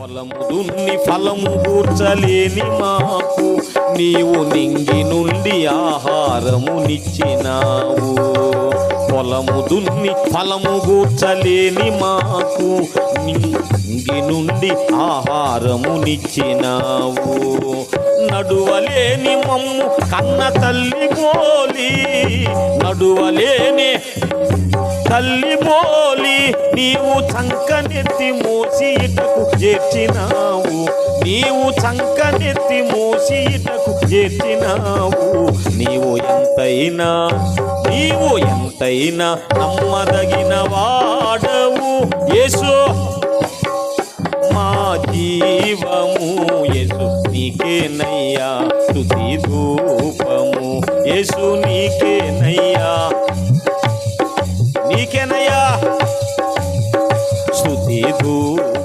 పొలము దున్ని ఫలము కూర్చలేని మాకు. నీవు నింగి నుండి ఆహారమునిచ్చినావు పొలము దున్ని ఫలము కూర్చలేని మాకు. నింగి నుండి ఆహారము నిచ్చినావు. నడువలేని మమ్ము కన్న తల్లి పోలి నడువలేని తల్లి పోలి నీవు చంకనెత్తి మూసి ఇటకు చేర్చినావు నీవు చంకనెత్తి మూసి ఇటకు చేర్చినావు నీవు ఎంతైనా నీవు ఎంతైనా నమ్మదగిన వాడవు. యేసు మా జీవము యేసు నీకేనయ్యా తుది ధూపము. యేసు నీకేనయ్యా. Jesus.